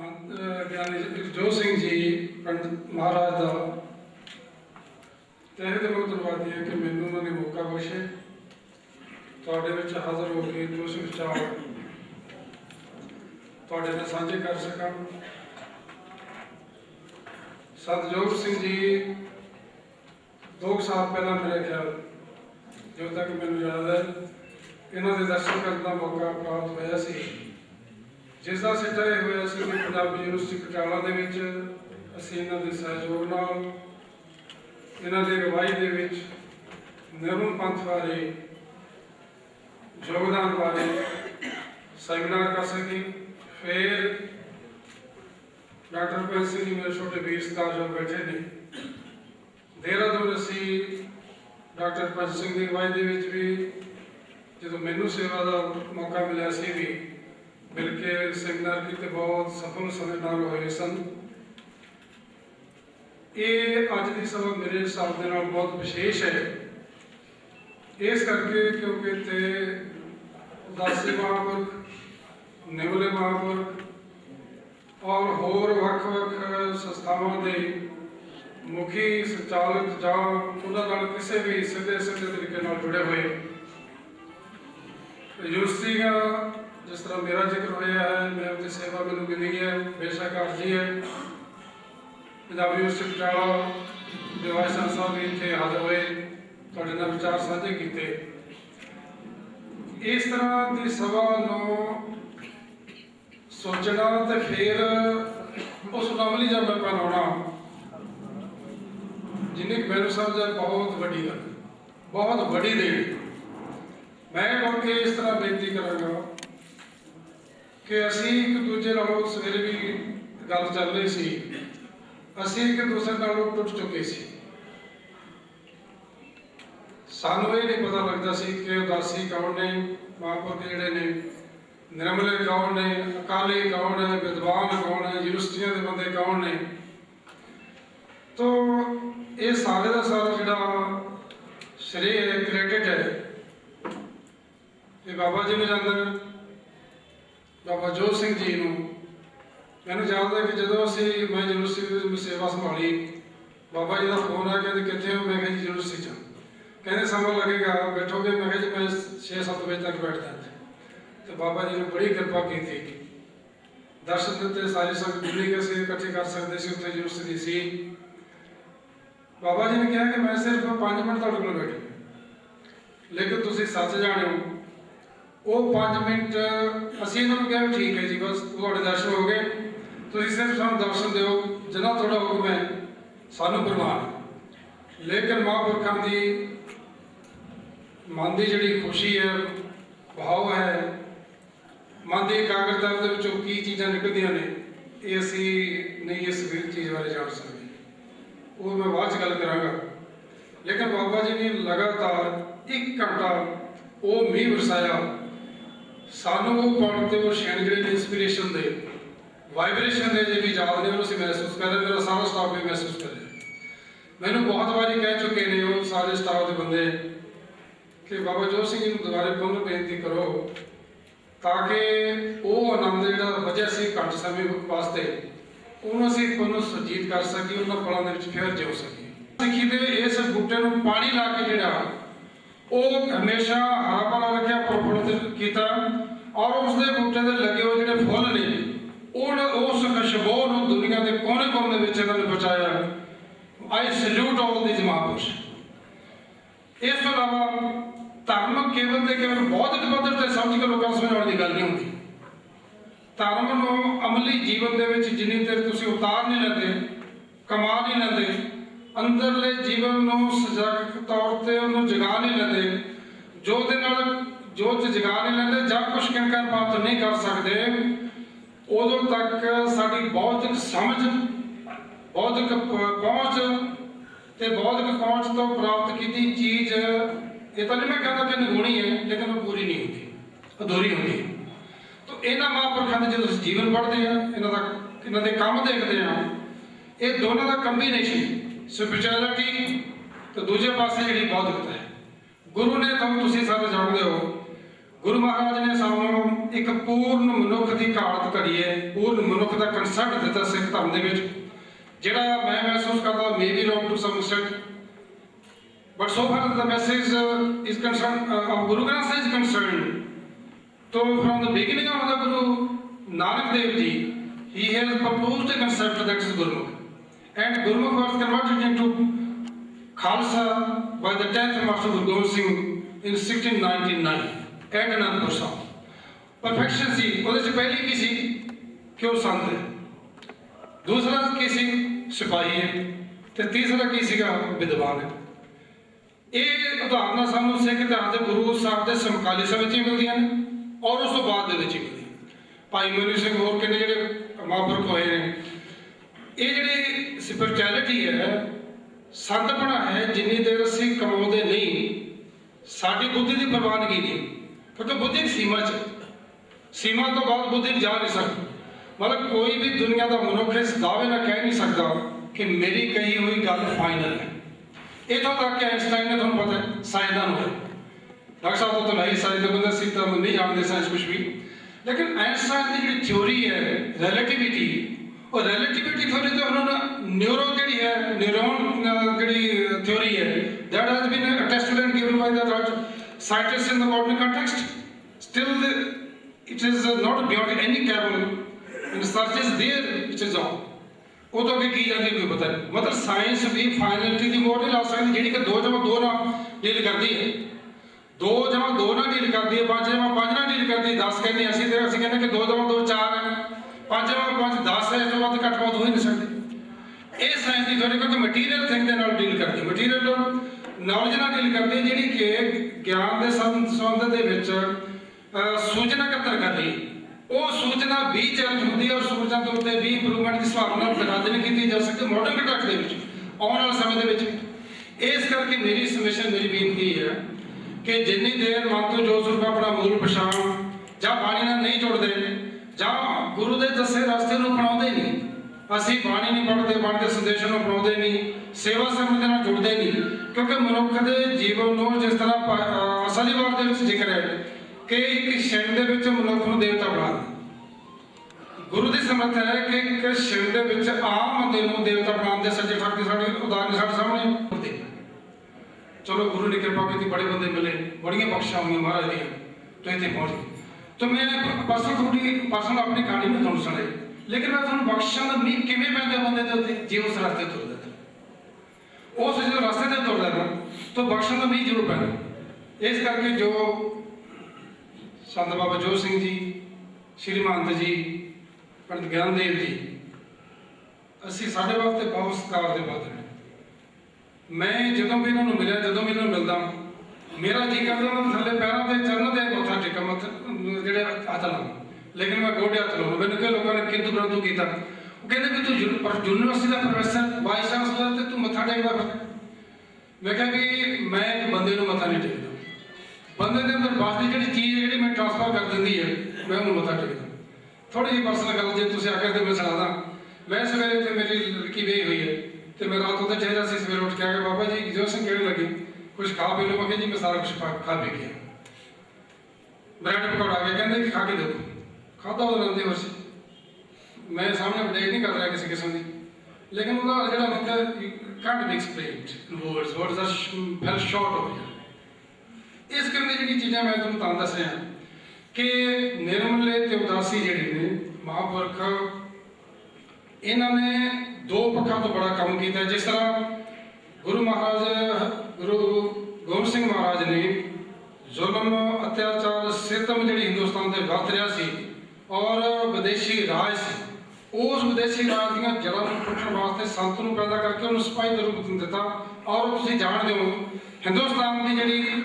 ਮੰਤ- ਗਿਆਨੀ ਜਗਜੋਤ ਸਿੰਘ ਜੀ, ਪੰਡਤ ਮਹਾਰਾਜ ਦਾ ਤਹਿ ਦਿਲੋਂ ਧੰਨਵਾਦੀ ਹੈ ਕਿ ਮੈਨੂੰ ਉਹਨਾਂ ਨੇ ਮੌਕਾ ਬਖਸ਼ੇ ਤੁਹਾਡੇ ਵਿੱਚ ਹਾਜ਼ਰ ਹੋ ਕੇ ਜੋਸ਼ ਵਿਚਾਰ ਤੁਹਾਡੇ ਨਾਲ ਸਾਂਝੇ ਕਰ ਸਕਾਂ। ਸਤਜੋਤ ਸਿੰਘ ਜੀ, ਦੋ ਕੁ ਸਾਲ ਪਹਿਲਾਂ ਮੇਰੇ ਖਿਆਲ ਜਦੋਂ ਤੱਕ ਮੈਨੂੰ ਯਾਦ ਹੈ, ਇਹਨਾਂ ਦੇ ਦਰਸ਼ਨ ਕਰਨ ਦਾ ਮੌਕਾ ਪ੍ਰਾਪਤ ਹੋਇਆ ਸੀ। ਜਿਸ ਦਾ ਸਿੱਟਾ ਇਹ ਹੋਇਆ ਸੀ ਕਿ ਪੰਜਾਬੀ ਯੂਨੀਵਰਸਿਟੀ ਪਟਿਆਲਾ ਦੇ ਵਿੱਚ ਅਸੀਂ ਇਹਨਾਂ ਦੇ ਸਹਿਯੋਗ ਨਾਲ ਇਹਨਾਂ ਦੀ ਅਗਵਾਈ ਦੇ ਵਿੱਚ ਨਿਰਮਲ ਪੰਥ ਬਾਰੇ ਯੋਗਦਾਨ ਬਾਰੇ ਸੈਮੀਨਾਰ ਕਰ ਸਕੀ। ਫਿਰ ਡਾਕਟਰ ਪੈਨ ਸਿੰਘ ਜੀ ਮੇਰੇ ਛੋਟੇ ਵੀਰ ਸਤਾਰ ਜੋ ਬੈਠੇ ਨੇ। ਦੇਹਰਾਦੂਨ ਅਸੀਂ ਡਾਕਟਰ ਪੰਜ ਸਿੰਘ ਦੀ ਅਗਵਾਈ ਦੇ ਵਿੱਚ ਵੀ ਜਦੋਂ ਮੈਨੂੰ ਸੇਵਾ ਦਾ ਮੌਕਾ ਮਿਲਿਆ ਸੀ ਵੀ ਮਿਲ ਕੇ ਸੈਮੀਨਾਰ ਕੀਤੇ, ਬਹੁਤ ਸਫਲ ਸਮੇਂ ਹੋਏ ਸਨ। ਇਹ ਅੱਜ ਦੀ ਸਭਾ ਮੇਰੇ ਹਿਸਾਬ ਦੇ ਨਾਲ ਬਹੁਤ ਵਿਸ਼ੇਸ਼ ਹੈ। ਇਸ ਕਰਕੇ ਕਿਉਂਕਿ ਤੇ ਉਦਾਸੀ ਮਹਾਂਪੁਰਖ ਨਿਵਲੇ ਮਹਾਂਪੁਰਖ ਔਰ ਹੋਰ ਵੱਖ-ਵੱਖ ਸੰਸਥਾਵਾਂ ਦੇ ਮੁਖੀ, ਸੰਚਾਲਕ ਜਾਂ ਉਹਨਾਂ ਨਾਲ ਕਿਸੇ ਵੀ ਸਿੱਧੇ ਸਿੱਧੇ ਤਰੀਕੇ ਨਾਲ ਜੁੜੇ ਹੋਏ। ਯੂਨੀਵਰਸਿਟੀ ਜਿਸ ਤਰ੍ਹਾਂ ਮੇਰਾ ਜ਼ਿਕਰ ਹੋਇਆ ਹੈ, ਮੈਂ ਉਹਦੀ ਸੇਵਾ ਮੈਨੂੰ ਮਿਲੀ ਹੈ, ਬੇਸ਼ੱਕ ਅਰਜੀ ਹੈ। ਪੰਜਾਬੀ ਯੂਨੀਵਰਸਿਟੀ ਪਟਿਆਲਾ ਦੇ ਵਾਈਸ ਚਾਂਸਲਰ ਇੱਥੇ ਹਾਜ਼ਰ ਹੋਏ, ਤੁਹਾਡੇ ਨਾਲ ਵਿਚਾਰ ਸਾਂਝੇ ਕੀਤੇ। ਇਸ ਤਰ੍ਹਾਂ ਦੀ ਸਭਾ ਨੂੰ ਸੋਚਣਾ ਤੇ ਫਿਰ ਉਸ ਨੂੰ ਅਮਲੀ ਜਮਲ ਬਣਾਉਣਾ ਜਿੰਨੀ ਮੈਨੂੰ ਸਮਝ ਹੈ, ਬਹੁਤ ਵੱਡੀ ਗੱਲ ਬਹੁਤ ਵੱਡੀ ਦੇਣ। ਮੈਂ ਕਹਾਂ ਇਸ ਤਰ੍ਹਾਂ ਬੇਨਤੀ ਕਰਾਂਗਾ ਕਿ ਅਸੀਂ ਇੱਕ ਦੂਜੇ ਨਾਲੋਂ ਸਵੇਰੇ ਵੀ ਗੱਲ ਚੱਲ ਰਹੀ ਸੀ। ਅਸੀਂ ਇੱਕ ਦੂਸਰੇ ਨਾਲੋਂ ਟੁੱਟ ਚੁੱਕੇ ਸੀ। ਸਾਨੂੰ ਇਹ ਨਹੀਂ ਪਤਾ ਲੱਗਦਾ ਸੀ ਕਿ ਉਦਾਸੀ ਕੌਣ ਨੇ ਮਹਾਂਪੁਰਖ ਜਿਹੜੇ ਨੇ, ਨਿਰਮਲੇ ਕੌਣ ਨੇ, ਅਕਾਲੀ ਕੌਣ ਨੇ ਵਿਦਵਾਨ ਕੌਣ ਨੇ ਯੂਨੀਵਰਸਿਟੀਆਂ ਦੇ ਬੰਦੇ ਕੌਣ ਨੇ। ਤੋ ਇਹ ਸਾਰੇ ਦਾ ਸਾਰਾ ਜਿਹੜਾ ਸ਼੍ਰੇ ਕ੍ਰੈਡਿਟ ਹੈ। ਇਹ ਬਾਬਾ ਜੀ ਨੂੰ ਜਾਂਦਾ ਹੈ। ਬਾਬਾ ਜੋਤ ਸਿੰਘ ਜੀ ਨੂੰ। ਮੈਨੂੰ ਯਾਦ ਹੈ ਕਿ ਜਦੋਂ ਅਸੀਂ, ਮੈਂ ਯੂਨੀਵਰਸਿਟੀ ਦੇ ਸੇਵਾ ਸੰਭਾਲੀ, ਬਾਬਾ ਜੀ ਦਾ ਫੋਨ ਆਇਆ ਕਹਿੰਦੇ ਕਿੱਥੇ ਹੋ? ਮੈਂ ਕਿਹਾ ਜੀ ਯੂਨੀਵਰਸਿਟੀ ਚ। ਕਹਿੰਦੇ ਸਮਾਂ ਲੱਗੇਗਾ ਬੈਠੋਗੇ ਮੈਂ ਕਿਹਾ ਜੀ ਮੈਂ 6-7 ਵਜੇ ਤੱਕ ਬੈਠਦਾ ਜਾਂਦਾ। ਤੇ ਬਾਬਾ ਜੀ ਨੇ ਬੜੀ ਕਿਰਪਾ ਕੀਤੀ। ਦਰਸ਼ਨ ਦਿੱਤੇ, ਸਾਰੀ ਸੰਗਤ ਜਿੰਨੀ ਕੇ ਅਸੀਂ ਇਕੱਠੇ ਕਰ ਸਕਦੇ ਸੀ, ਉੱਥੇ ਯੂਨੀਵਰਸਿਟੀ ਸੀ। ਬਾਬਾ ਜੀ ਨੇ ਕਿਹਾ ਕਿ ਮੈਂ ਸਿਰਫ 5 ਮਿੰਟ ਤੁਹਾਡੇ ਕੋਲ ਬੈਠੀ। ਲੇਕਿਨ ਤੁਸੀਂ ਸੱਚ ਜਾਣਿਓ ਉਹ 5 ਮਿੰਟ, ਅਸੀਂ ਇਹਨਾਂ ਨੂੰ ਕਿਹਾ ਵੀ ਠੀਕ ਹੈ ਜੀ, ਬਸ ਤੁਹਾਡੇ ਦਰਸ਼ਨ ਹੋ ਗਏ। ਤੁਸੀਂ ਸਿਰਫ ਸਾਨੂੰ ਦਰਸ਼ਨ ਦਿਓ, ਜਿੰਨਾ ਤੁਹਾਡਾ ਹੁਕਮ ਹੈ, ਸਾਨੂੰ ਪ੍ਰਵਾਨ ਹੈ। ਲੇਕਿਨ ਮਹਾਂਪੁਰਖਾਂ ਦੀ ਮਨ ਦੀ ਜਿਹੜੀ ਖੁਸ਼ੀ ਹੈ, ਭਾਵ ਹੈ, ਮਨ ਦੀ ਇਕਾਗਰਤਾ ਦੇ ਵਿੱਚੋਂ ਕੀ ਚੀਜ਼ਾਂ ਨਿਕਲਦੀਆਂ ਨੇ, ਇਹ ਅਸੀਂ ਨਹੀਂ ਇਸ ਵੀ ਚੀਜ਼ ਬਾਰੇ ਜਾਣ ਸਕਦੇ। ਉਹ ਮੈਂ ਬਾਅਦ ਚ ਗੱਲ ਕਰਾਂਗਾ। ਲੇਕਿਨ ਬਾਬਾ ਜੀ ਨੇ ਲਗਾਤਾਰ 1 ਘੰਟਾ ਉਹ ਮੀਂਹ ਵਰਸਾਇਆ ਸਾਨੂੰ ਉਹ ਪੌਣ ਤੇ ਉਹ ਸ਼ੈਣ ਜਿਹੜੇ ਨੇ ਇਨਸਪੀਰੇਸ਼ਨ ਦੇ ਵਾਈਬ੍ਰੇਸ਼ਨ ਦੇ ਜੇ ਯਾਦ ਨੇ ਉਹਨੂੰ ਅਸੀਂ ਮਹਿਸੂਸ ਕਰ ਰਹੇ ਮੇਰਾ ਸਾਰਾ ਸਟਾਫ ਵੀ ਮਹਿਸੂਸ ਕਰ ਰਿਹਾ। ਮੈਨੂੰ ਬਹੁਤ ਵਾਰੀ ਕਹਿ ਚੁੱਕੇ ਨੇ ਉਹ ਸਾਰੇ ਸਟਾਫ ਦੇ ਬੰਦੇ ਕਿ ਬਾਬਾ ਜੋਤ ਸਿੰਘ ਨੂੰ ਦੁਬਾਰੇ ਪੁਨਰ ਬੇਨਤੀ ਕਰੋ ਤਾਂ ਕਿ ਉਹ ਆਨੰਦ ਜਿਹੜਾ ਵਜਿਆ ਸੀ ਘੱਟ ਸਮੇਂ ਵਾਸਤੇ, ਉਹਨੂੰ ਅਸੀਂ ਪੁਨਰ ਸੁਰਜੀਤ ਕਰ ਸਕੀਏ, ਉਹਨਾਂ ਪਲਾਂ ਦੇ ਵਿੱਚ ਫਿਰ ਜਿਉ ਸਕੀਏ। ਸਿੱਖੀ ਦੇ ਇਸ ਬੂਟੇ ਨੂੰ ਪਾਣੀ ਲਾ ਕੇ ਜਿਹੜਾ, ਉਹ ਹਮੇਸ਼ਾ ਹਰਾ ਭਰਾ ਰੱਖਿਆ ਪ੍ਰਫੁੱਲਤ ਕੀਤਾ। ਔਰ ਉਸ ਦੇ ਬੂਟੇ ਦੇ ਲੱਗੇ ਹੋਏ ਜਿਹੜੇ ਫੁੱਲ ਨੇ ਉਹ ਉਸ ਖੁਸ਼ਬੂ ਨੂੰ ਦੁਨੀਆ ਦੇ ਕੋਨੇ-ਕੋਨੇ ਵਿੱਚ ਇਹਨਾਂ ਨੇ ਪਹੁੰਚਾਇਆ। ਆਈ ਸਲੂਟ ਆਲ ਥੀਸ ਮਹਾਪੁਰਸ਼ ਇਸ ਤੋਂ ਇਲਾਵਾ ਧਰਮ ਕੇਵਲ ਤੇ ਕੇਵਲ ਬੌਧਿਕ ਪੱਧਰ ਤੇ ਸਮਝ ਕੇ ਲੋਕਾਂ ਨੂੰ ਸਮਝਾਉਣ ਦੀ ਗੱਲ ਨਹੀਂ ਹੁੰਦੀ। ਧਰਮ ਨੂੰ ਅਮਲੀ ਜੀਵਨ ਦੇ ਵਿੱਚ ਜਿੰਨੀ ਦੇਰ ਤੁਸੀਂ ਉਤਾਰ ਨਹੀਂ ਲੈਂਦੇ ਕਮਾ ਨਹੀਂ ਲੈਂਦੇ, ਅੰਦਰਲੇ ਜੀਵਨ ਨੂੰ ਸਜਗ ਤੌਰ ਤੇ ਉਹਨੂੰ ਜਗਾ ਨਹੀਂ ਲੈਂਦੇ, ਜੋ ਦੇ ਨਾਲ ਜੋ ਜਗਾ ਨਹੀਂ ਲੈਂਦੇ, ਜਾਂ ਕੁਛ ਕਿਣਕਰ ਪ੍ਰਾਪਤ ਨਹੀਂ ਕਰ ਸਕਦੇ, ਉਦੋਂ ਤੱਕ ਸਾਡੀ ਬੌਧਿਕ ਸਮਝ ਬੌਧਿਕ ਪਹੁੰਚ ਤੇ ਬੌਧਿਕ ਪਹੁੰਚ ਤੋਂ ਪ੍ਰਾਪਤ ਕੀਤੀ ਚੀਜ਼, ਇਹ ਤਾਂ ਨਹੀਂ ਮੈਂ ਕਹਿੰਦਾ ਕਿ ਨਿਗੁਣੀ ਹੈ ਲੇਕਿਨ ਉਹ ਪੂਰੀ ਨਹੀਂ ਹੁੰਦੀ, ਅਧੂਰੀ ਹੁੰਦੀ ਹੈ। ਤਾਂ ਇਹਨਾਂ ਮਹਾਂਪੁਰਖਾਂ ਦੇ ਜਦੋਂ ਅਸੀਂ ਜੀਵਨ ਪੜ੍ਹਦੇ ਆ ਇਹਨਾਂ ਦਾ, ਇਹਨਾਂ ਦੇ ਕੰਮ ਦੇਖਦੇ ਆ ਇਹ ਦੋਨਾਂ ਦਾ ਕੰਬੀਨੇਸ਼ਨ ਸਪਿਰਚੁਅਲਿਟੀ ਤੇ ਦੂਜੇ ਪਾਸੇ ਜਿਹੜੀ ਬੌਧਿਕਤਾ ਹੈ। ਗੁਰੂ ਨੇ ਤੁਹਾਨੂੰ ਤੁਸੀਂ ਸਾਰੇ ਜਾਣਦੇ ਹੋ ਗੁਰੂ ਮਹਾਰਾਜ ਨੇ ਸਾਨੂੰ ਇੱਕ ਪੂਰਨ ਮਨੁੱਖ ਦੀ ਕਾਲਤ ਧਰੀ ਹੈ ਪੂਰਨ ਮਨੁੱਖ ਦਾ ਕਨਸੈਪਟ ਦਿੱਤਾ ਸਿੱਖ ਧਰਮ ਦੇ ਵਿੱਚ ਜਿਹੜਾ ਮੈਂ ਮਹਿਸੂਸ ਕਰਦਾ may be wrong to some extent but so far the message is concern of Guru Granth Sahib is concern ਤੋਂ from the beginning of the Guru Nanak Dev ji he has proposed a concept that is Gurmukh. And Gurmukh was converted into Khalsa by the 10th Master Guru Gobind Singh in 1699. At Anandpur Sahib. Perfection ਸੀ, ਉਹਦੇ ਚ ਪਹਿਲੀ ਕੀ ਸੀ? ਕਿ ਉਹ ਸੰਤ ਹੈ? ਦੂਸਰਾ ਕੀ ਸੀ? ਸਿਪਾਹੀ ਹੈ। ਤੇ ਤੀਸਰਾ ਕੀ ਸੀਗਾ? ਵਿਦਵਾਨ ਹੈ। ਇਹ ਉਦਾਹਰਨਾਂ ਸਾਨੂੰ ਸਿੱਖ ਇਤਿਹਾਸ ਦੇ ਗੁਰੂ ਸਾਹਿਬ ਦੇ ਸਮਕਾਲੀ ਸਮੇਂ 'ਚ ਮਿਲਦੀਆਂ ਨੇ ਔਰ ਉਸ ਤੋਂ ਬਾਅਦ ਦੇ ਵਿੱਚ ਹੀ ਮਿਲਦੀਆਂ ਭਾਈ ਮਨੀ ਸਿੰਘ ਹੋਰ ਕਿੰਨੇ ਜਿਹੜੇ ਮਹਾਂਪੁਰਖ ਹੋਏ ਨੇ। ਇਹ ਜਿਹੜੀ ਸਪਿਰਚੁਅਲਿਟੀ ਹੈ ਸੰਤਪਣਾ ਹੈ, ਜਿੰਨੀ ਦੇਰ ਅਸੀਂ ਕਮਾਉਂਦੇ ਨਹੀਂ, ਸਾਡੀ ਬੁੱਧੀ ਦੀ ਪ੍ਰਵਾਨਗੀ ਨਹੀਂ। ਕਿਉਂਕਿ ਬੁੱਧੀ ਸੀਮਾ 'ਚ। ਸੀਮਾ ਤੋਂ ਬਾਅਦ ਬੁੱਧੀ ਜਾ ਨਹੀਂ ਸਕਦੀ। ਮਤਲਬ ਕੋਈ ਵੀ ਦੁਨੀਆ ਦਾ ਮਨੁੱਖ ਇਸ ਦਾਅਵੇ ਨਾਲ ਕਹਿ ਨਹੀਂ ਸਕਦਾ ਕਿ ਮੇਰੀ ਕਹੀ ਹੋਈ ਗੱਲ ਫਾਈਨਲ ਹੈ। ਇਥੋਂ ਤੱਕ ਕਿ ਆਇਨਸਟਾਈਨ ਨੇ ਤੁਹਾਨੂੰ ਪਤਾ ਹੈ ਸਾਇੰਸਦਾਨ ਹੋਇਆ ਡਾਕਟਰ ਸਾਹਿਬ ਤੋਂ ਤਾਂ ਨਹੀਂ, ਸਾਇੰਸ ਦਾ ਬੰਦਾ ਸੀ ਤਾਂ ਨਹੀਂ ਜਾਣਦੇ ਸਾਇੰਸ ਕੁਝ ਵੀ। ਲੇਕਿਨ ਆਇਨਸਟਾਈਨ ਦੀ ਜਿਹੜੀ ਥਿਉਰੀ ਹੈ ਰਿਲੇਟਿਵਿਟੀ ਉਹ ਰਿਲੇਟਿਵਿਟੀ ਥਿਉਰੀ ਤੋਂ ਉਹਨਾਂ ਦਾ ਨਿਊਰੋ ਜਿਹੜੀ ਹੈ ਨਿਊਰੋਨ ਜਿਹੜੀ ਥਿਉਰੀ ਹੈ that has been attested and given by the right scientists in the modern context, still it is uh, not beyond any cable and is there, it is on. ਉਦੋਂ ਵੀ ਕੀ ਜਾਂਦੀ ਕੋਈ ਪਤਾ ਨਹੀਂ। ਮਤਲਬ ਸਾਇੰਸ ਵੀ ਫਾਈਨਲਿਟੀ ਦੀ ਮੋੜ ਨਹੀਂ ਲਾ ਸਕਦੀ ਜਿਹੜੀ ਕਿ 2 ਜਮਾ 2 ਨਾਲ ਡੀਲ ਕਰਦੀ ਹੈ। 2 ਜਮਾ 2 ਨਾਲ ਡੀਲ ਕਰਦੀ ਹੈ 5 ਜਮਾ 5 ਨਾਲ ਡੀਲ ਕਰਦੀ 10 ਕਹਿੰਦੇ ਅਸੀਂ ਤੇ ਅਸੀਂ ਕਹਿੰਦੇ ਕਿ 2 ਜਮਾ 2 4 ਹੈ 5 ਜਮਾ 5 10 ਹੈ ਇਸ ਤੋਂ ਵੱਧ ਘੱਟ ਵੱਧ ਹੋ ਹੀ ਨਹੀਂ ਸਕਦੇ। ਇਹ ਸਾਇੰਸ ਦੀ ਥੋੜੀ ਕਿਉਂਕਿ ਮਟੀਰੀਅਲ ਥਿੰਗ ਦੇ ਨਾਲ ਡੀਲ ਕਰਦੀ ਮਟੀਰੀਅਲ ਨੌਲੇਜ ਨਾਲ ਡੀਲ ਕਰਦੀ ਜਿਹੜੀ ਕਿ ਗਿਆਨ ਦੇ ਸੰਬੰਧ ਦੇ ਵਿੱਚ ਸੂਚਨਾ ਇਕੱਤਰ ਕਰ ਉਹ ਸੂਚਨਾ ਵੀ ਚੈਲੰਜ ਹੁੰਦੀ ਹੈ ਔਰ ਸੂਚਨਾ ਦੇ ਉੱਤੇ ਵੀ ਇੰਪਰੂਵਮੈਂਟ ਦੀ ਸੰਭਾਵਨਾ ਪ੍ਰਦਾਨ ਕੀਤੀ ਜਾ ਸਕਦੀ ਮਾਡਰਨ ਕੰਟੈਕਟ ਦੇ ਵਿੱਚ, ਆਉਣ ਵਾਲੇ ਸਮੇਂ ਦੇ ਵਿੱਚ ਇਸ ਕਰਕੇ ਮੇਰੀ ਸਮੇਸ਼ਾ ਮੇਰੀ ਬੇਨਤੀ ਹੈ ਕਿ ਜਿੰਨੀ ਦੇਰ ਮਨ ਤੋਂ ਜੋ ਸਰੂਪ ਆਪਣਾ ਮੂਲ ਪਛਾਣ ਜਾਂ ਬਾਣੀ ਨਾਲ ਨਹੀਂ ਜੁੜਦੇ, ਜਾਂ ਗੁਰੂ ਦੇ ਦੱਸੇ ਰਸਤੇ ਨੂੰ ਅਪਣਾਉਂਦੇ ਨਹੀਂ, ਅਸੀਂ ਬਾਣੀ ਨਹੀਂ ਪੜ੍ਹਦੇ, ਬਾਣੀ ਦੇ ਸੰਦੇਸ਼ਾਂ ਨੂੰ ਅਪਣਾਉਂਦੇ ਨਹੀਂ, ਸੇਵਾ ਸੰਗਤ ਨਾਲ ਜੁੜਦੇ ਨਹੀਂ ਕਿਉਂਕਿ ਮਨੁੱਖ ਦੇ ਜੀਵਨ ਨੂੰ ਜਿਸ ਤਰ੍ਹਾਂ ਅਸਲੀ ਵਾਰ ਦੇ ਵਿੱਚ ਜ਼ਿਕਰ ਹੈ ਕਿ ਇੱਕ ਛਿਣ ਦੇ ਵਿੱਚ ਮਨੁੱਖ ਨੂੰ ਦੇਵਤਾ ਬਣਾ ਗੁਰੂ ਦੀ ਸਮਰੱਥ ਹੈ ਕਿ ਇੱਕ ਛਿਣ ਦੇ ਵਿੱਚ ਆਮ ਬੰਦੇ ਨੂੰ ਦੇਵਤਾ ਬਣਾਉਣ ਦੇ ਸੱਜੇ ਠੱਗ ਦੀ ਸਾਡੀ ਉਦਾਹਰਨ ਸਾਡੇ ਸਾਹਮਣੇ। ਹੁੰਦੀ ਚਲੋ ਗੁਰੂ ਦੀ ਕਿਰਪਾ ਕੀਤੀ ਬੜੇ ਬੰਦੇ ਮਿਲੇ, ਬੜੀਆਂ ਬਖਸ਼ਾਂ ਹੋਈਆਂ ਮਹਾਰਾਜ ਦੀਆਂ। ਤੇ ਇੱਥੇ ਪਹੁੰਚ ਗਏ। ਤਾਂ ਮੈਂ ਪਰਸਨਲ ਥੋੜੀ ਪਰਸਨਲ ਆਪਣੀ ਕਹਾਣੀ ਨਹੀਂ ਤੁਹਾਨੂੰ ਸੁਣਾਈ। ਲੇਕਿਨ ਮੈਂ ਤੁਹਾਨੂੰ ਬਖਸ਼ਾਂ ਦਾ ਮੀਂਹ ਕਿਵੇਂ ਪੈਂਦਾ ਬੰਦੇ ਦੇ ਉੱਤੇ? ਜੇ ਉਸ ਰਸਤੇ ਤੁਰਦਾ ਉਸ ਜਦੋਂ ਰਸਤੇ ਤੇ ਤੁਰਦਾ ਨਾ ਤਾਂ ਬਖਸ਼ਾਂ ਦਾ ਮੀਂਹ ਜ਼ਰੂਰ ਪੈਂਦਾ ਇਸ ਕਰਕੇ ਜੋ ਸੰਤ ਬਾਬਾ ਜੋਤ ਸਿੰਘ ਜੀ, ਸ਼੍ਰੀ ਮਹੰਤ ਜੀ, ਪੰਡਤ ਗਿਆਨਦੇਵ ਜੀ, ਅਸੀਂ ਸਾਡੇ ਵਾਸਤੇ ਬਹੁਤ ਸਤਿਕਾਰ ਦੇ ਪਾਤਰ ਨੇ। ਮੈਂ ਜਦੋਂ ਵੀ ਇਹਨਾਂ ਨੂੰ ਮਿਲਿਆ, ਜਦੋਂ ਵੀ ਇਹਨਾਂ ਨੂੰ ਮਿਲਦਾ, ਮੇਰਾ ਜੀ ਕਰਦਾ ਉਹਨਾਂ ਦੇ ਥੱਲੇ ਪੈਰਾਂ ਤੇ ਚਰਨ ਦੇ ਮੱਥਾ ਟੇਕਾਂ ਮੱਥਾ ਜਿਹੜੇ ਹੱਥ ਲਾਉਂ ਲੇਕਿਨ ਮੈਂ ਗੋਡੇ ਹੱਥ ਲਾਉਂ ਮੈਨੂੰ ਕਿ ਲੋਕਾਂ ਨੇ ਕਿੰਤੂ ਪਰੰਤੂ ਕੀਤਾ। ਕਹਿੰਦੇ ਵੀ ਤੂੰ ਯੂਨੀਵਰਸਿਟੀ ਦਾ ਪ੍ਰੋਫੈਸਰ ਵਾਈਸ ਚਾਂਸਲਰ ਤੇ ਤੂੰ ਮੱਥਾ ਟੇਕਦਾ ਫਿਰ। ਮੈਂ ਕਿਹਾ ਵੀ ਮੈਂ ਇੱਕ ਬੰਦੇ ਨੂੰ ਮੱਥਾ ਨਹੀਂ ਟੇਕਦਾ। ਬੰਦੇ ਦੇ ਅੰਦਰ ਬਸਦੀ ਜਿਹੜੀ ਚੀਜ਼ ਜਿਹੜੀ ਮੈਂ ਟ੍ਰਾਂਸਫਰ ਕਰ ਦਿੰਦੀ ਹੈ, ਮੈਂ ਉਹਨੂੰ ਮੱਥਾ ਟੇਕਦਾ। ਥੋੜੀ ਜਿਹੀ ਪਰਸਨਲ ਗੱਲ ਜੇ ਤੁਸੀਂ ਆਖਿਆ ਤੇ ਮੈਂ ਸੁਣਾਦਾ ਮੈਂ ਸਵੇਰੇ ਤੇ ਮੇਰੀ ਲੜਕੀ ਵੇਈ ਹੋਈ ਹੈ ਤੇ ਮੈਂ ਰਾਤ ਉਹਦਾ ਚਿਹਰਾ ਸੀ, ਸਵੇਰੇ ਉੱਠ ਕੇ ਆ ਕੇ ਬਾਬਾ ਜੀ, ਜੋ ਕਿਹੜੇ ਲੱਗੇ? ਕੁਝ ਖਾ ਪੀ ਲਓ? ਮੈਂ ਕਿਹਾ, ਜੀ, ਮੈਂ ਸਾਰਾ ਕੁਝ ਖਾ ਪੀ ਗਿਆ ਬ੍ਰੈਡ ਪਕੌੜਾ ਆ ਗਿਆ, ਕਹਿੰਦੇ ਖਾ ਕੇ ਦੇਖੋ। ਖਾਦਾ ਉਹ ਲੰਦੇ ਹੋਰ ਸੀ। ਮੈਂ ਸਾਹਮਣੇ ਬਟਾਈ ਨਹੀਂ ਕਰ ਰਿਹਾ ਕਿਸੇ ਕਿਸਮ ਦੀ। ਲੇਕਿਨ ਉਹਦਾ ਜਿਹੜਾ ਹੁੰਦਾ can't be explained in words words are fell short ਹੋ ਗਿਆ ਇਸ ਕਰਕੇ ਜਿਹੜੀ ਚੀਜ਼ਾਂ ਮੈਂ ਤੁਹਾਨੂੰ ਤਾਂ ਦੱਸ ਰਿਹਾ, ਕਿ ਨਿਰਮਲੇ ਤੇ ਉਦਾਸੀ ਜਿਹੜੇ ਨੇ, ਮਹਾਂਪੁਰਖ, ਇਹਨਾਂ ਨੇ ਦੋ ਪੱਖਾਂ ਤੋਂ ਬੜਾ ਕੰਮ ਕੀਤਾ। ਜਿਸ ਤਰ੍ਹਾਂ ਗੁਰੂ ਮਹਾਰਾਜ, ਗੁਰੂ ਗੋਬਿੰਦ ਸਿੰਘ ਮਹਾਰਾਜ ਨੇ ਜ਼ੁਲਮ, ਅਤਿਆਚਾਰ ਸਿਤਮ ਜਿਹੜੀ ਹਿੰਦੁਸਤਾਨ ਤੇ ਵਰਤ ਰਿਹਾ ਸੀ ਔਰ ਵਿਦੇਸ਼ੀ ਰਾਜ ਸੀ ਉਸ ਵਿਦੇਸ਼ੀ ਰਾਜ ਦੀਆਂ ਜੜ੍ਹਾਂ ਨੂੰ ਪੁੱਛਣ ਵਾਸਤੇ ਸੰਤ ਨੂੰ ਪੈਦਾ ਕਰਕੇ ਉਹਨੂੰ ਸਿਪਾਹੀ ਦਾ ਰੂਪ ਦਿੱਤਾ ਔਰ ਤੁਸੀਂ ਜਾਣਦੇ ਹੋ ਹਿੰਦੁਸਤਾਨ ਦੀ ਜਿਹੜੀ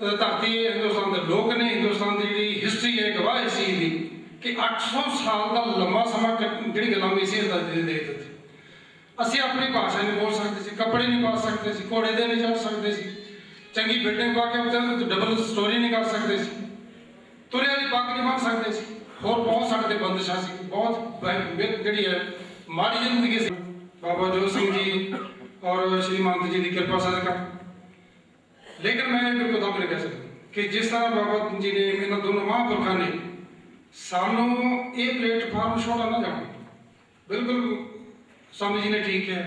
ਧਰਤੀ ਹੈ, ਹਿੰਦੁਸਤਾਨ ਦੇ ਲੋਕ ਨੇ, ਹਿੰਦੁਸਤਾਨ ਦੀ ਜਿਹੜੀ ਹਿਸਟਰੀ ਹੈ, ਗਵਾਹ ਇਸ ਸੀ ਦੀ ਕਿ 800 ਸਾਲ ਦਾ ਲੰਮਾ ਸਮਾਂ ਜਿਹੜੀ ਗੁਲਾਮੀ ਸੀ ਇਸ ਧਰਤੀ ਦੇ ਦਿੱਤੀ। ਅਸੀਂ ਆਪਣੀ ਭਾਸ਼ਾ ਨਹੀਂ ਬੋਲ ਸਕਦੇ ਸੀ, ਕੱਪੜੇ ਨਹੀਂ ਪਾ ਸਕਦੇ ਸੀ, ਘੋੜੇ ਦੇ ਨਹੀਂ ਚੜ ਸਕਦੇ ਸੀ, ਚੰਗੀ ਬਿਲਡਿੰਗ ਪਾ ਕੇ ਉੱਤੇ ਡਬਲ ਸਟੋਰੀ ਨਹੀਂ ਕਰ ਸਕਦੇ ਸੀ ਤੁਰੇ ਦੀ ਪੱਗ ਨਹੀਂ ਬੰਨ ਸਕਦੇ ਸੀ। ਹੋਰ ਬਹੁਤ ਸਾਡੇ ਤੇ ਬੰਦਸ਼ਾਂ ਸੀ, ਬਹੁਤ ਜਿਹੜੀ ਹੈ, ਮਾੜੀ ਜ਼ਿੰਦਗੀ ਸੀ। ਬਾਬਾ ਜੋਤ ਸਿੰਘ ਜੀ ਔਰ ਸ਼੍ਰੀ ਮਹੰਤ ਜੀ ਦੀ ਕਿਰਪਾ ਸਦਕਾ। ਲੇਕਿਨ ਮੈਂ ਬਿਲਕੁਲ ਦਮ ਨਹੀਂ ਕਹਿ ਸਕਦਾ ਕਿ ਜਿਸ ਤਰ੍ਹਾਂ ਬਾਬਾ ਜੀ ਨੇ ਇਹਨਾਂ ਦੋਨੋਂ ਮਹਾਂਪੁਰਖਾਂ ਨੇ ਸਾਨੂੰ ਇਹ ਪਲੇਟਫਾਰਮ ਛੋੜਾ ਨਾ ਜਾਓ ਬਿਲਕੁਲ ਸਵਾਮੀ ਜੀ ਨੇ ਠੀਕ ਹੈ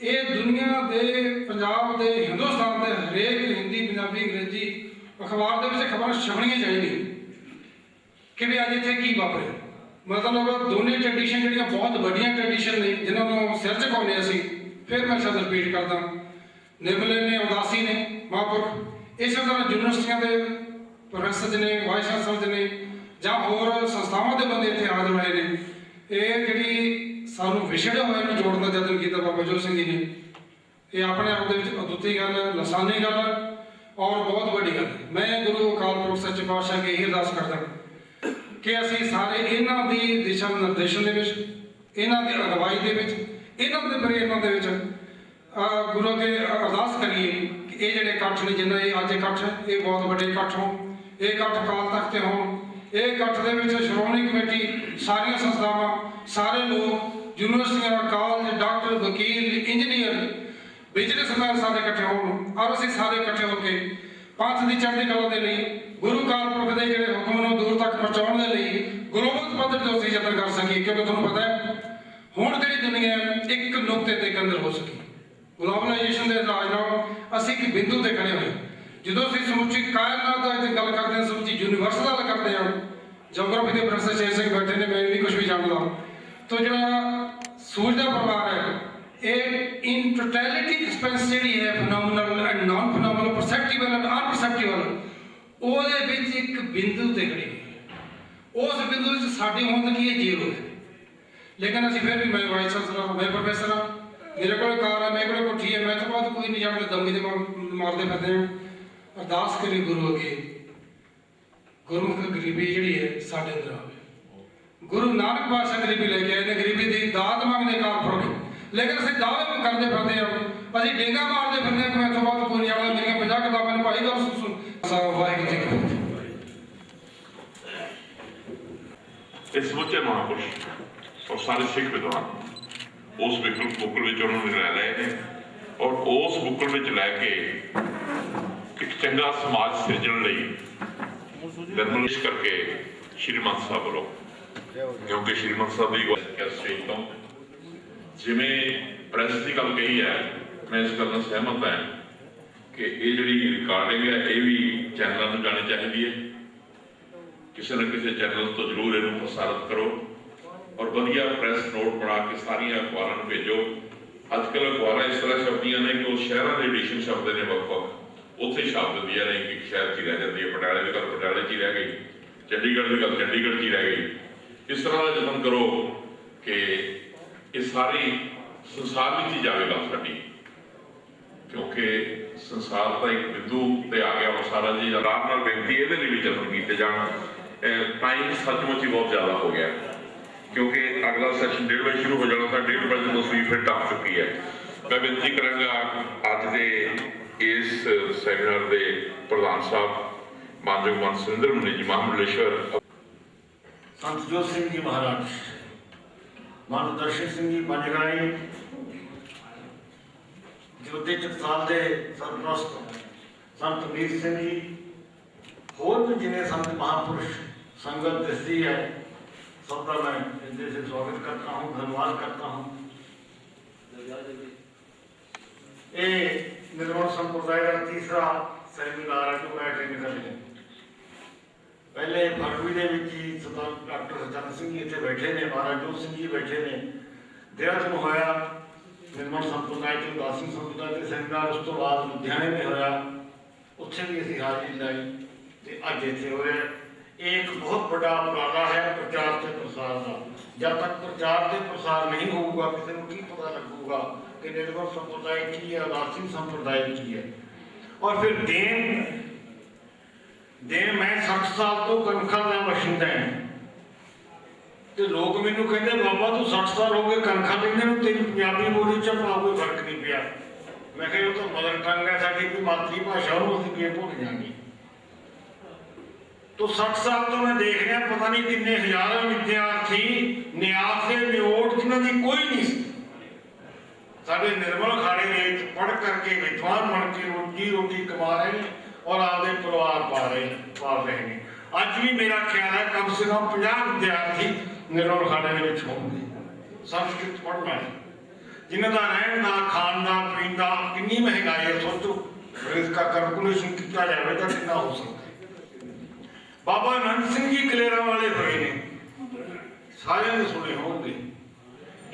ਇਹ ਦੁਨੀਆ ਦੇ ਪੰਜਾਬ ਦੇ ਹਿੰਦੁਸਤਾਨ ਦੇ ਹਰੇਕ ਹਿੰਦੀ, ਪੰਜਾਬੀ, ਅੰਗਰੇਜ਼ੀ ਅਖਬਾਰ ਦੇ ਵਿੱਚ ਖਬਰਾਂ ਛਪਣੀਆਂ ਚਾਹੀਦੀਆਂ। ਕਿ ਵੀ ਅੱਜ ਇੱਥੇ ਕੀ ਵਾਪਰਿਆ। ਮਤਲਬ ਦੋਨੇ ਟ੍ਰੈਡੀਸ਼ਨ ਜਿਹੜੀਆਂ ਬਹੁਤ ਵੱਡੀਆਂ ਟ੍ਰੈਡੀਸ਼ਨ ਨੇ, ਜਿਨ੍ਹਾਂ ਨੂੰ ਸਿਰ ਝੁਕਾਉਂਦੇ ਅਸੀਂ, ਫਿਰ ਮੈਂ ਸ਼ਬਦ ਰਿਪੀਟ ਕਰਦਾ। ਨਿਰਮਲੇ ਨੇ, ਉਦਾਸੀ ਨੇ, ਮਹਾਂਪੁਰਖ। ਇਸੇ ਤਰ੍ਹਾਂ ਯੂਨੀਵਰਸਿਟੀਆਂ ਦੇ ਪ੍ਰੋਫੈਸਰ ਨੇ ਵਾਈਸ ਚਾਂਸਲਰ ਨੇ, ਜਾਂ ਹੋਰ ਸੰਸਥਾਵਾਂ ਦੇ ਬੰਦੇ ਇੱਥੇ ਹਾਜ਼ਰ ਹੋਏ ਨੇ। ਇਹ ਜਿਹੜੀ ਸਾਨੂੰ ਵਿਛੜੇ ਹੋਏ ਨੂੰ ਜੋੜਨ ਦਾ ਯਤਨ ਕੀਤਾ ਬਾਬਾ ਜੋਤ ਸਿੰਘ ਜੀ ਨੇ। ਇਹ ਆਪਣੇ ਆਪ ਦੇ ਵਿੱਚ ਅਦੁੱਤੀ ਗੱਲ ਹੈ ਲਸਾਨੀ ਗੱਲ ਹੈ ਔਰ ਬਹੁਤ ਵੱਡੀ ਗੱਲ। ਹੈ ਮੈਂ ਗੁਰੂ ਅਕਾਲ ਪੁਰਖ ਸੱਚੇ ਪਾਤਸ਼ਾਹ ਕੇ ਇਹ ਅਰਦਾਸ ਕਰਦਾ। ਕਿ ਅਸੀਂ ਸਾਰੇ ਇਹਨਾਂ ਦੀ ਦਿਸ਼ਾ ਨਿਰਦੇਸ਼ਨ ਦੇ ਵਿੱਚ, ਇਹਨਾਂ ਦੀ ਅਗਵਾਈ ਦੇ ਵਿੱਚ, ਇਹਨਾਂ ਦੇ ਪ੍ਰੇਰਨਾ ਦੇ ਵਿੱਚ ਗੁਰੂ ਅੱਗੇ ਅਰਦਾਸ ਕਰੀਏ ਕਿ ਇਹ ਜਿਹੜੇ ਇਕੱਠ ਨੇ ਜਿੰਨਾ ਇਹ ਅੱਜ ਇਕੱਠ ਇਹ ਬਹੁਤ ਵੱਡੇ ਇਕੱਠ ਹੋਣ, ਇਹ ਇਕੱਠ ਕਾਲ ਤੱਕ ਤੇ ਹੋਣ, ਇਹ ਇਕੱਠ ਦੇ ਵਿੱਚ ਸ਼੍ਰੋਮਣੀ ਕਮੇਟੀ, ਸਾਰੀਆਂ ਸੰਸਥਾਵਾਂ, ਸਾਰੇ ਲੋਕ, ਯੂਨੀਵਰਸਿਟੀਆਂ, ਕਾਲਜ, ਡਾਕਟਰ, ਵਕੀਲ, ਇੰਜੀਨੀਅਰ, ਬਿਜ਼ਨਸਮੈਨ ਸਾਰੇ ਇਕੱਠੇ ਹੋਣ, ਔਰ ਅਸੀਂ ਸਾਰੇ ਇਕੱਠੇ ਹੋ ਕੇ ਪੰਥ ਦੀ ਚੜ੍ਹਦੀ ਕਲਾ ਦੇ ਲਈ ਗੁਰੂ ਕਾਲਪੁਰਖ ਦੇ ਜਿਹੜੇ ਹੁਕਮ ਨੂੰ ਦੂਰ ਤੱਕ ਪਹੁੰਚਾਉਣ ਦੇ ਲਈ ਗਲੋਬਲ ਪੱਧਰ ਤੇ ਅਸੀਂ ਯਤਨ ਕਰ ਸਕੀਏ। ਕਿਉਂਕਿ ਤੁਹਾਨੂੰ ਪਤਾ ਹੈ, ਹੁਣ ਜਿਹੜੀ ਦੁਨੀਆ ਇੱਕ ਨੁਕਤੇ ਤੇ ਕੇਂਦਰ ਹੋ ਸਕੀ। ਗਲੋਬਲਾਈਜੇਸ਼ਨ ਦੇ ਰਾਜ ਨਾਲ ਅਸੀਂ ਇੱਕ ਬਿੰਦੂ ਤੇ ਖੜੇ ਹੋਏ ਜਦੋਂ ਅਸੀਂ ਸਮੁੱਚੀ ਕਾਇਨਾਤ ਦਾ ਇੱਥੇ ਗੱਲ ਕਰਦੇ ਹਾਂ, ਸਮੁੱਚੀ ਯੂਨੀਵਰਸ ਦਾ ਗੱਲ ਕਰਦੇ ਹਾਂ ਜੀਓਗ੍ਰਾਫੀ ਦੇ ਪ੍ਰੋਫੈਸਰ ਸ਼ੇਰ ਸਿੰਘ ਬੈਠੇ ਨੇ, ਮੈਂ ਨਹੀਂ ਕੁਝ ਵੀ ਜਾਣਦਾ। ਤੋ ਜਿਹੜਾ ਸੂਰਜ ਦਾ ਪਰਿਵਾਰ ਹੈ, ਇਹ ਇਨ ਟੋਟੈਲਿਟੀ ਐਕਸਪੈਂਸ ਜਿਹੜੀ ਹੈ phenomenal and non phenomenal perceptible and ਉਹਦੇ ਵਿੱਚ ਇੱਕ ਬਿੰਦੂ ਤੇ ਖੜੀ ਹੋਈ ਉਸ ਬਿੰਦੂ ਵਿੱਚ ਸਾਡੀ ਹੋਂਦ ਕੀ ਹੈ? ਜ਼ੀਰੋ ਹੈ। ਲੇਕਿਨ ਅਸੀਂ ਫਿਰ ਵੀ ਮੈਂ ਵਾਈਸ ਚਾਂਸਲਰ ਮੈਂ ਪ੍ਰੋਫੈਸਰ ਹਾਂ। ਮੇਰੇ ਕੋਲ ਕਾਰ ਹੈ ਮੇਰੇ ਕੋਲ ਕੋਠੀ ਹੈ। ਮੈਂ ਤਾਂ ਬਾਅਦ ਕੋਈ ਨਹੀਂ ਜਾਣਦਾ, ਦਮੀ ਦੇ ਮਾਰਦੇ ਫਿਰਦੇ ਹਾਂ। ਅਰਦਾਸ ਕਰੀ ਗੁਰੂ ਅੱਗੇ। ਗੁਰਮੁਖ ਗਰੀਬੀ ਜਿਹੜੀ ਹੈ, ਸਾਡੇ ਅੰਦਰ ਆਵੇ। ਗੁਰੂ ਨਾਨਕ ਪਾਤਸ਼ਾਹ ਗਰੀਬੀ ਲੈ ਕੇ ਆਏ ਨੇ। ਗਰੀਬੀ ਦੀ ਦਾਤ ਮੰਗਦੇ ਕਾਲਪੁਰਖ ਲੇਕਿਨ ਅਸੀਂ ਦਾਅਵੇ ਕਰਦੇ ਫਿਰਦੇ ਹਾਂ। ਅਸੀਂ ਡੇਗਾ ਮਾਰਦੇ ਫਿਰਦੇ ਹਾਂ। ਕਿ ਮੈਂ ਤੋਂ ਬਾਅਦ ਕੋਈ ਨਹੀਂ ਜਾਣਦਾ। ਮੇਰੀਆਂ 50 ਕਿਤਾਬਾਂ ਨੇ ਭਾਈ ਗੱਲ ਸੁਣ ਸਾ ਵਾਹਿਗੁਰੂ ਜੀ ਕੀ ਫਤਿਹ ਇਹ ਸਮੁੱਚੇ ਮਹਾਂਪੁਰਸ਼ ਔਰ ਸਾਰੇ ਸਿੱਖ ਵਿਦਵਾਨ ਉਸ ਬਿਕਲ ਬੁੱਕਲ ਵਿੱਚ ਉਹਨਾਂ ਨੂੰ ਲੈ ਲਏ ਨੇ ਔਰ ਉਸ ਬੁੱਕਲ ਵਿੱਚ ਲੈ ਕੇ ਇੱਕ ਚੰਗਾ ਸਮਾਜ ਸਿਰਜਣ ਲਈ ਨਿਰਮਲਿਸ਼ ਕਰਕੇ ਸ਼੍ਰੀਮੰਤ ਸਾਹਿਬ ਵੱਲੋਂ ਕਿਉਂਕਿ ਸ਼੍ਰੀਮੰਤ ਸਾਹਿਬ ਦੀ ਕੈਸਟੇਜ ਤੋਂ ਜਿਵੇਂ ਪ੍ਰੈਸ ਦੀ ਗੱਲ ਕਹੀ ਹੈ ਮੈਂ ਇਸ ਗੱਲ ਨਾਲ ਸਹਿਮਤ ਹਾਂ ਕਿ ਇਹ ਜਿਹੜੀ ਰਿਕਾਰਡਿੰਗ ਹੈ, ਇਹ ਵੀ ਚੈਨਲਾਂ ਨੂੰ ਜਾਣੀ ਚਾਹੀਦੀ ਹੈ। ਕਿਸੇ ਨਾ ਕਿਸੇ ਚੈਨਲ ਤੋਂ ਜ਼ਰੂਰ ਇਹਨੂੰ ਪ੍ਰਸਾਰਿਤ ਕਰੋ ਔਰ ਵਧੀਆ ਪ੍ਰੈਸ ਨੋਟ ਬਣਾ ਕੇ ਸਾਰੀਆਂ ਅਖਬਾਰਾਂ ਨੂੰ ਭੇਜੋ। ਅੱਜ ਕੱਲ੍ਹ ਅਖਬਾਰਾਂ ਇਸ ਤਰ੍ਹਾਂ ਛਪਦੀਆਂ ਨੇ ਕਿ ਉਹ ਸ਼ਹਿਰਾਂ ਦੇ ਐਡੀਸ਼ਨ ਛਪਦੇ ਨੇ ਵੱਖ ਵੱਖ ਉੱਥੇ ਹੀ ਛਾਪ ਦਿੰਦੀਆਂ ਨੇ ਕਿ ਸ਼ਹਿਰ 'ਚ ਹੀ ਰਹਿ ਜਾਂਦੀ ਹੈ, ਪਟਿਆਲੇ ਦੀ ਗੱਲ ਪਟਿਆਲੇ 'ਚ ਹੀ ਰਹਿ ਗਈ, ਚੰਡੀਗੜ੍ਹ ਦੀ ਗੱਲ ਚੰਡੀਗੜ੍ਹ 'ਚ ਹੀ ਰਹਿ ਗਈ। ਇਸ ਤਰ੍ਹਾਂ ਦਾ ਯਤਨ ਕਰੋ ਕਿ ਇਹ ਸਾਰੀ ਸੰਸਾਰ ਵਿੱਚ ਹੀ ਜਾਵੇਗਾ ਸਾਡੀ, ਕਿਉਂਕਿ ਸੰਸਾਰ ਦਾ ਇੱਕ ਬਿੰਦੂ ਤੇ ਆ ਗਿਆ ਵਾ ਸਾਰਾ ਜੀ। ਆਰਾਮ ਨਾਲ ਬੇਨਤੀ ਇਹਦੇ ਲਈ ਵੀ ਯਤਨ ਕੀਤੇ ਜਾਣ। ਟਾਈਮ ਸੱਚਮੁੱਚ ਹੀ ਬਹੁਤ ਜ਼ਿਆਦਾ ਹੋ ਗਿਆ। ਕਿਉਂਕਿ ਅਗਲਾ ਸੈਸ਼ਨ ਡੇਢ ਵਜੇ ਸ਼ੁਰੂ ਹੋ ਜਾਣਾ, ਤਾਂ ਡੇਢ ਵਜੇ ਤੋਂ ਤਸਵੀਰ ਫਿਰ ਟੱਪ ਚੁੱਕੀ ਹੈ। ਮੈਂ ਬੇਨਤੀ ਕਰਾਂਗਾ ਅੱਜ ਦੇ ਇਸ ਸੈਮੀਨਾਰ ਦੇ ਪ੍ਰਧਾਨ ਸਾਹਿਬ, ਮਾਨਯੋਗ ਮਨ ਸੁਰਿੰਦਰ ਮੁਨੀ ਜੀ ਮਹਾਮੰਡਲੇਸ਼ਵਰ ਸੰਤ ਜੋਤ ਸਿੰਘ ਜੀ ਮਹਾਰਾਜ ਮਾਨ ਦਰਸ਼ਨ ਸਿੰਘ ਜੀ ਪੰਜਗਾਈ ਜੋਤੀ ਜਗਤਾਲ ਦੇ ਸਰਪ੍ਰਸਤ ਸੰਤ ਵੀਰ ਸਿੰਘ ਜੀ, ਹੋਰ ਵੀ ਜਿਹਨੇ ਸੰਤ ਮਹਾਪੁਰਸ਼ ਸੰਗਤ ਦਿਸਦੀ ਹੈ, ਸਭ ਦਾ ਮੈਂ ਇਹਦੇ ਸੇ ਸਵਾਗਤ ਕਰਤਾ ਹੂੰ, ਧੰਨਵਾਦ ਕਰਤਾ ਹੂੰ। ਇਹ ਨਿਰਮਲ ਸੰਪਰਦਾਇ ਦਾ ਤੀਸਰਾ ਸੈਮੀਨਾਰ ਹੈ, ਜੋ ਮੈਂ ਟ੍ਰੇਨ ਕਰ ਲਿਆ ਪਹਿਲੇ ਫਰਵਰੀ ਦੇ ਵਿੱਚ ਹੀ ਸਤਨ ਡਾਕਟਰ ਸਤਨ ਸਿੰਘ ਜੀ ਇੱਥੇ ਬੈਠੇ ਨੇ, ਮਹਾਰਾਜ ਜੋਤ ਸਿੰਘ ਜੀ ਬੈਠੇ ਨੇ। ਦੇਹਤ ਨੂੰ ਹੋਇਆ ਨਿਰਮਲ ਸੰਪਰਦਾਇ ਤੇ ਉਦਾਸੀ ਸੰਪਰਦਾਇ ਤੇ ਸੈਮੀਨਾਰ ਉਸ ਤੋਂ ਬਾਅਦ ਲੁਧਿਆਣੇ ਵਿੱਚ ਹੋਇਆ। ਉੱਥੇ ਵੀ ਅਸੀਂ ਹਾਜ਼ਰੀ ਲਾਈ ਤੇ ਅੱਜ ਇੱਥੇ ਹੋ ਰਿਹਾ। ਇਹ ਇੱਕ ਬਹੁਤ ਵੱਡਾ ਉਪਰਾਲਾ ਹੈ ਪ੍ਰਚਾਰ ਤੇ ਪ੍ਰਸਾਰ ਦਾ। ਜਦ ਤੱਕ ਪ੍ਰਚਾਰ ਤੇ ਪ੍ਰਸਾਰ ਨਹੀਂ ਹੋਊਗਾ, ਕਿਸੇ ਨੂੰ ਕੀ ਪਤਾ ਲੱਗੂਗਾ ਕਿ ਨਿਰਮਲ ਸੰਪਰਦਾਇ ਕੀ ਹੈ, ਉਦਾਸੀ ਸੰਪਰਦਾਇ ਕੀ ਹੈ। ਔਰ ਫਿਰ ਦੇਨ ਦੇ ਮੈਂ 60 ਸਾਲ ਤੋਂ ਕਨਖਾ ਦਾ ਵਸਿੰਦਾ ਹਾਂ। ਤੇ ਲੋਕ ਮੈਨੂੰ ਕਹਿੰਦੇ, ਬਾਬਾ, ਤੂੰ 60 ਸਾਲ ਹੋ ਗਏ ਕਨਖਾ ਲੈਂਦੇ ਨੂੰ ਤੇਰੀ ਪੰਜਾਬੀ ਬੋਲੀ ਚ ਭਾ ਕੋਈ ਫ਼ਰਕ ਨਹੀਂ ਪਿਆ। ਮੈਂ ਕਿਹਾ ਉਹ ਤਾਂ ਮਦਰ ਟੰਗ ਹੈ ਸਾਡੀ ਕੋਈ ਮਾਤਰੀ ਭਾਸ਼ਾ ਉਹਨੂੰ ਅਸੀਂ ਕਿਵੇਂ ਭੁੱਲ ਜਾਾਂਗੇ। ਤੋ 60 ਸਾਲ ਤੋਂ ਮੈਂ ਦੇਖ ਰਿਹਾ, ਪਤਾ ਨਹੀਂ ਕਿੰਨੇ ਹਜ਼ਾਰਾਂ ਵਿਦਿਆਰਥੀ ਨਿਆਸ ਦੇ ਨਿਓਟ ਜਿਨ੍ਹਾਂ ਦੀ ਕੋਈ ਨਹੀਂ ਸੀ। ਸਾਡੇ ਨਿਰਮਲ ਖਾੜੇ ਦੇ ਵਿੱਚ ਪੜ੍ਹ ਕਰਕੇ ਵਿਦਵਾਨ ਬਣ ਕੇ ਰੋਜੀ ਰੋਟੀ ਕਮਾ ਰਹੇ ਨੇ ਔਰ ਆਪਦੇ ਪਰਿਵਾਰ ਪਾ ਰਹੇ ਪਾ ਰਹੇ ਨੇ। ਅੱਜ ਵੀ ਮੇਰਾ ਖਿਆਲ ਹੈ, ਕਮ ਸੇ ਕਮ 50 ਵਿਦਿਆਰਥੀ ਨਿਰੋਲ ਖਾਨੇ ਦੇ ਵਿੱਚ ਹੋਣਗੇ ਸੰਸਕ੍ਰਿਤ ਪੜ੍ਹਨਾ ਹੈ ਜਿਨ੍ਹਾਂ ਦਾ ਰਹਿਣ ਦਾ, ਖਾਣ ਦਾ, ਪੀਣ ਦਾ, ਕਿੰਨੀ ਮਹਿੰਗਾਈ ਹੈ, ਸੋਚੋ। ਫਿਰ ਕੈਲਕੂਲੇਸ਼ਨ ਕੀਤਾ ਜਾਵੇ ਤਾਂ ਕਿੰਨਾ ਹੋ ਸਕਦਾ ਬਾਬਾ ਨੰਦ ਸਿੰਘ ਜੀ ਕਲੇਰਾਂ ਵਾਲੇ ਹੋਏ ਨੇ। ਸਾਰਿਆਂ ਨੇ ਸੁਣੇ ਹੋਣਗੇ।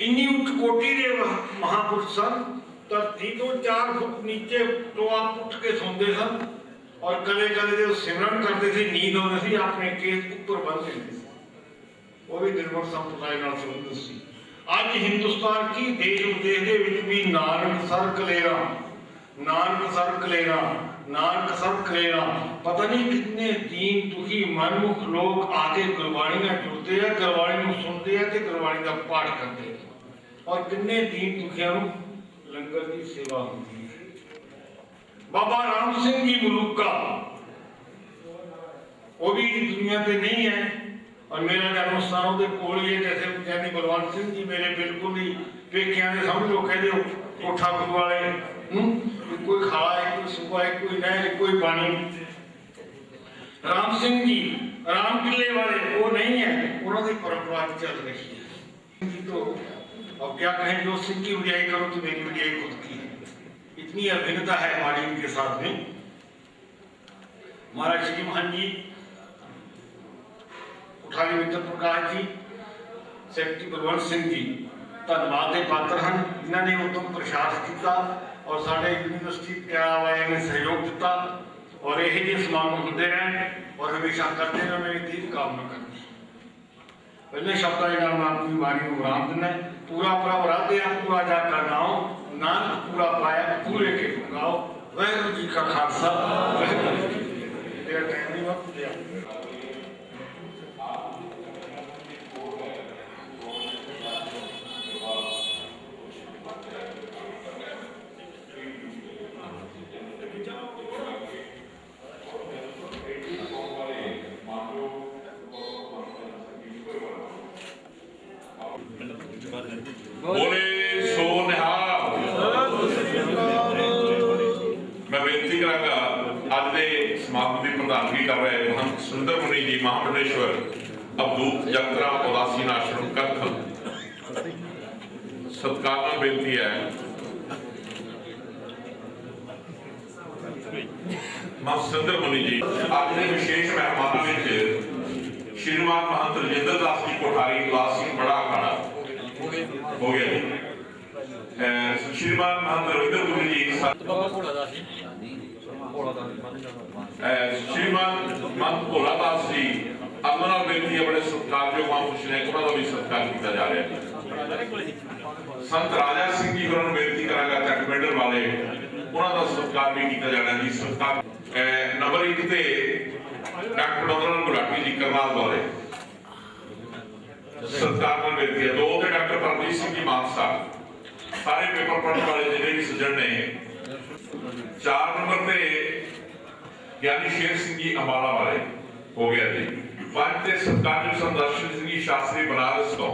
ਇੰਨੀ ਉੱਚ ਕੋਟੀ ਦੇ ਮਹ- ਮਹਾਂਪੁਰਸ਼ ਸਨ ਧਰਤੀ ਤੋਂ 4 ਫੁੱਟ ਨੀਚੇ ਟੋਆ ਪੁੱਟ ਕੇ ਸੌਂਦੇ ਸਨ। ਔਰ ਕਦੇ ਕਦੇ ਜਦੋਂ ਸਿਮਰਨ ਕਰਦੇ ਸੀ, ਨੀਂਦ ਆਉਂਦੀ ਸੀ, ਆਪਣੇ ਕੇਸ ਉੱਪਰ ਬੰਨ੍ਹ ਲੈਂਦੇ ਸੀ। ਉਹ ਵੀ ਨਿਰਮਲ ਸੰਪਰਦਾਇ ਨਾਲ ਸੰਬੰਧਿਤ ਸੀ। ਅੱਜ ਹਿੰਦੁਸਤਾਨ ਕੀ ਦੇਸ਼ ਵਿਦੇਸ਼ ਦੇ ਵਿੱਚ ਵੀ Nanaksar Kalera Nanaksar Kalera Nanaksar Kalera ਪਤਾ ਨਹੀਂ ਕਿੰਨੇ ਦੀਨ ਦੁਖੀ ਮਨਮੁਖ ਲੋਕ ਆ ਕੇ ਗੁਰਬਾਣੀ ਨਾਲ ਜੁੜਦੇ ਆ, ਗੁਰਬਾਣੀ ਨੂੰ ਸੁਣਦੇ ਆ ਤੇ ਗੁਰਬਾਣੀ ਦਾ ਪਾਠ ਕਰਦੇ ਆ। ਔਰ ਕਿੰਨੇ ਦੀਨ ਦੁਖੀਆਂ ਨੂੰ ਲੰਗਰ ਦੀ ਸੇਵਾ ਹੁੰਦੀ ਹੈ। ਬਾਬਾ ਰਾਮ ਸਿੰਘ ਜੀ ਮਲੂਕਾ, ਉਹ ਵੀ ਦੁਨੀਆ ਤੇ ਨਹੀਂ ਹੈ। ਔਰ ਮੇਰਾ ਜਨਮ ਸਥਾਨ ਉਹਦੇ ਕੋਲ ਹੀ ਹੈ ਜੈਸੇ ਗਿਆਨੀ ਬਲਵੰਤ ਸਿੰਘ ਜੀ ਮੇਰੇ ਬਿਲਕੁਲ ਹੀ ਪੇਕਿਆਂ ਦੇ ਸਮਝ ਲੋ ਕਹਿੰਦੇ ਹੋ ਕੋਠਾ ਗੁਰੂ ਵਾਲੇ ਹੂੰ ਵੀ ਕੋਈ ਖਾਲਾ ਹੈ ਕੋਈ ਸੂਬਾ ਹੈ ਕੋਈ ਨਹਿਰ ਹੈ, ਕੋਈ ਪਾਣੀ ਰਾਮ ਸਿੰਘ ਜੀ ਰਾਮ ਕਿਲੇ ਵਾਲੇ ਉਹ ਨਹੀਂ ਹੈ ਉਹਨਾਂ ਦੀ ਪਰੰਪਰਾ ਚੱਲ ਰਹੀ है जी तो अब क्या कहें जो सिंह की विजय करो तो मेरी विजय खुद की है इतनी अभिन्नता है हमारी इनके साथ में महाराज श्री महान जी ਉਠਾਲੀ ਮਿੱਤਰ ਪ੍ਰਕਾਸ਼ ਜੀ ਸੈਕਟਰੀ ਬਲਵੰਤ ਸਿੰਘ ਜੀ ਧੰਨਵਾਦ ਦੇ ਪਾਤਰ ਹਨ ਜਿਨ੍ਹਾਂ ਨੇ ਉਤਮ ਪ੍ਰਸ਼ਾਸ ਕੀਤਾ ਔਰ ਸਾਡੇ ਯੂਨੀਵਰਸਿਟੀ ਪਟਿਆਲਾ ਵਾਲਿਆਂ ਨੇ ਸਹਿਯੋਗ ਦਿੱਤਾ ਔਰ ਇਹ ਜਿਹੇ ਸਮਾਗਮ ਹੁੰਦੇ ਰਹਿਣ ਔਰ ਹਮੇਸ਼ਾ ਕਰਦੇ ਰਹਿਣ ਮੇਰੀ ਦੀਪ ਕਾਮਨਾ ਕਰਦੀ ਪਹਿਲੇ ਸ਼ਬਦਾਂ ਦੇ ਨਾਲ ਮੈਂ ਆਪਣੀ ਬਾਣੀ ਨੂੰ ਵਿਰਾਮ ਦਿੰਦਾ ਹੈ। ਪੂਰਾ ਪ੍ਰਭ ਰਾਧਿਆ ਪੂਰਾ ਜਾ ਕਾ ਨਾਮ ਨਾਨਕ ਪੂਰਾ ਪਾਇਆ ਪੂਰੇ ਕੇ ਗਾਓ ਵਾਹਿਗੁਰੂ ਜੀ ਕਾ ਖਾਲਸਾ ਵਾਹਿਗੁਰੂ ਜੀ ਕੀ ਫਤਿਹ ਤੇਰਾ ਟਾਈਮ ਨਹੀਂ ਵਕਤ ਲਿਆ ਬੋਲੇ ਸੋ ਨਿਹਾਲ ਮੈਂ ਬੇਨਤੀ ਕਰਾਂਗਾ, ਅੱਜ ਦੇ ਸਮਾਗਮ ਦੀ ਪ੍ਰਧਾਨਗੀ ਕਰ ਰਹੇ ਮਹੰਤ ਸੁੰਦਰ ਮੁਨੀ ਜੀ ਮਹਾਮੰਡਲੇਸ਼ਵਰ ਅਬਦੂਤ ਯਾਤਰਾ, ਉਦਾਸੀ ਆਸ਼ਰਮ ਕਰਖਲ ਸਤਿਕਾਰ ਨਾਲ ਬੇਨਤੀ ਹੈ। ਮਹੰਤ ਸੁੰਦਰ ਮੁਨੀ ਜੀ, ਅੱਜ ਦੇ ਵਿਸ਼ੇਸ਼ ਮਹਿਮਾਨਾਂ ਵਿੱਚ ਸ਼੍ਰੀਮਾਨ ਮਹੰਤ ਰਜਿੰਦਰ ਦਾਸ ਜੀ ਕੋਠਾਰੀ, ਉਦਾਸੀ, ਬੜਾ ਅਖਾੜਾ ਹੋ ਗਿਆ ਜੀ। ਸ਼੍ਰੀਮਾਨ ਮਹੰਤ ਰਵਿੰਦਰ ਗੁਰੂ ਜੀ ਸ਼੍ਰੀਮਾਨ ਮਹੰਤ ਭੋਲਾ ਦਾਸ ਜੀ ਅਮਨ ਬੇਨਤੀ ਹੈ ਸਤਿਕਾਰਯੋਗ ਮਹਾਂਪੁਰਸ਼ ਨੇ ਉਹਨਾਂ ਦਾ ਵੀ ਸਤਿਕਾਰ ਕੀਤਾ ਜਾ ਰਿਹਾ ਹੈ ਸੰਤ ਰਾਜਾ ਸਿੰਘ ਜੀ ਨੂੰ ਬੇਨਤੀ ਕਰਾਂਗਾ ਚੱਕ ਮੈਡਲ ਵਾਲੇ ਉਹਨਾਂ ਦਾ ਸਤਿਕਾਰ ਵੀ ਕੀਤਾ ਜਾਣਾ ਜੀ ਸਤਿਕਾਰ ਨੰਬਰ 1 ਤੇ ਡਾਕਟਰ ਨੰਦਨ ਗੁਲਾਟੀ ਜੀ ਕਰਨਾਲ ਵਾਲੇ ਸਤਿਕਾਰ ਨਾਲ ਬੇਨਤੀ ਹੈ ਦੋ ਤੇ ਡਾਕਟਰ ਪਰਮਜੀਤ ਸਿੰਘ ਜੀ ਮਾਨਸਾ ਸਾਰੇ ਪੇਪਰ ਪੜ੍ਹਨ ਵਾਲੇ ਜਿਹੜੇ ਵੀ ਸੱਜਣ ਨੇ ਚਾਰ ਨੰਬਰ ਤੇ ਗਿਆਨੀ ਸ਼ੇਰ ਸਿੰਘ ਜੀ ਅੰਬਾਲਾ ਵਾਲੇ ਹੋ ਗਿਆ ਜੀ ਪੰਜ ਤੇ ਸਤਿਕਾਰਯੋਗ ਸੰਦਰਸ਼ਨ ਸਿੰਘ ਜੀ ਸ਼ਾਸਤਰੀ ਬਨਾਰਸ ਤੋਂ